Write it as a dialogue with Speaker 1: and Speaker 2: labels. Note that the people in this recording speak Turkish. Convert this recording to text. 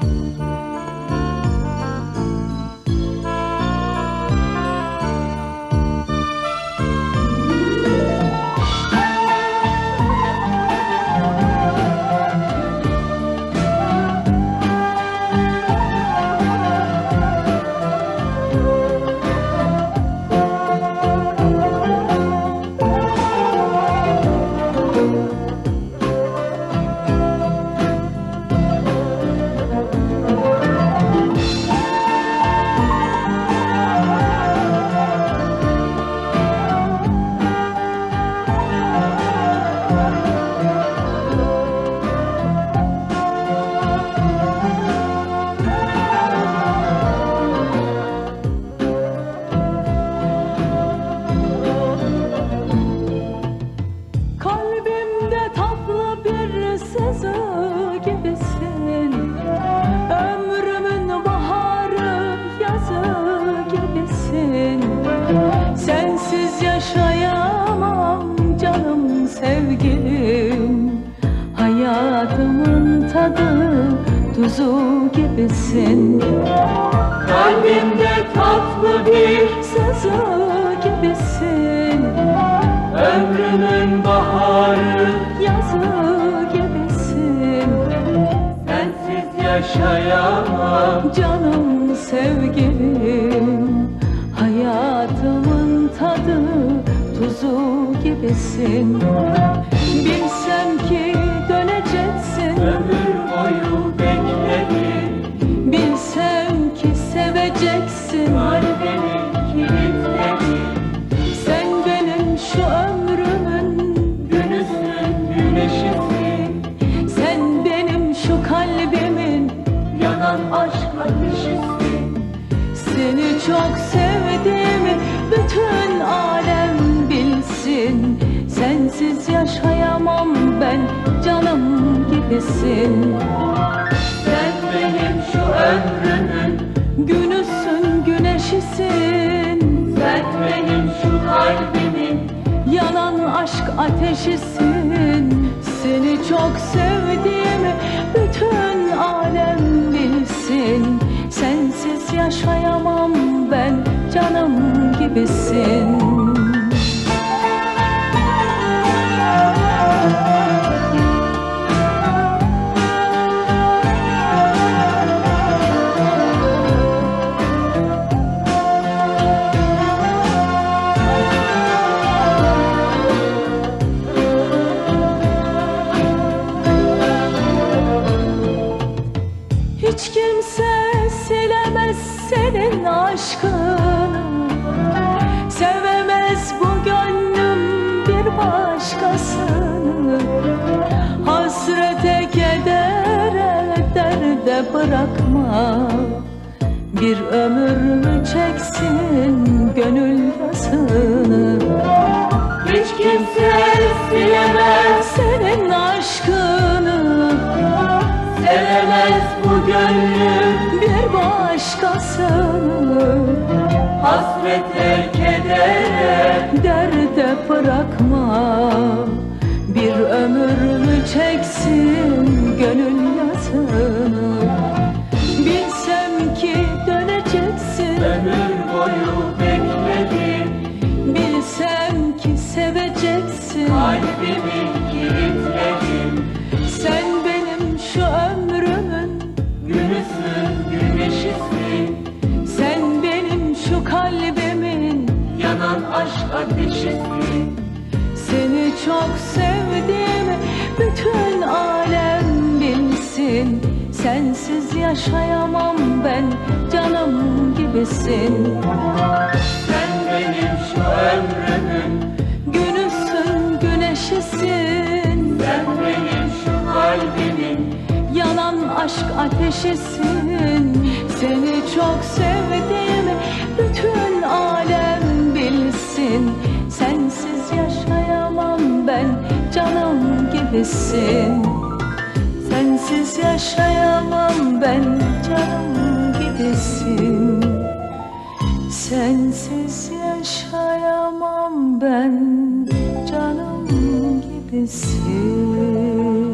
Speaker 1: Kalbimde tatlı bir sızı gibisin. Ömrümün baharı yazı gibisin. Sensiz yaşayamam canım sevgilim. Hayatımın tadı tuzu gibisin. Kalbimde tatlı bir sızı gibisin. Ömrümün baharı yaşayamam. Canım sevgilim Hayatımın tadı tuzu gibisin Seni çok sevdiğimi bütün alem bilsin. Sensiz yaşayamam ben canım gibisin.
Speaker 2: Sen benim şu ömrümün
Speaker 1: Günüsün güneşisin.
Speaker 2: Sen benim şu kalbimin
Speaker 1: Yanan aşk ateşisin. Seni çok sevdiğimi bütün gibisin Hiç kimse silemez senin aşkını başkasını Hasrete kedere derde bırakma. Bir ömür mü çeksin gönül yasını
Speaker 2: Hiç kimse silemez
Speaker 1: Senin aşkını.
Speaker 2: Sevemez bu gönlüm
Speaker 1: bir başkasını.
Speaker 2: Hasrete kedere
Speaker 1: seveceksin
Speaker 2: Kalbimi kilitledim.
Speaker 1: Sen benim şu ömrümün
Speaker 2: Günüsün güneşisin
Speaker 1: Sen benim şu kalbimin
Speaker 2: Yanan aşk ateşisin.
Speaker 1: Seni çok sevdiğimi bütün alem bilsin. Sensiz yaşayamam ben canım gibisin.
Speaker 2: Sen benim şu ömrümün
Speaker 1: aşk ateşisin Seni çok sevdiğimi bütün alem bilsin. Sensiz yaşayamam ben canım gibisin. Sensiz yaşayamam ben canım gibisin. Sensiz yaşayamam ben canım gibisin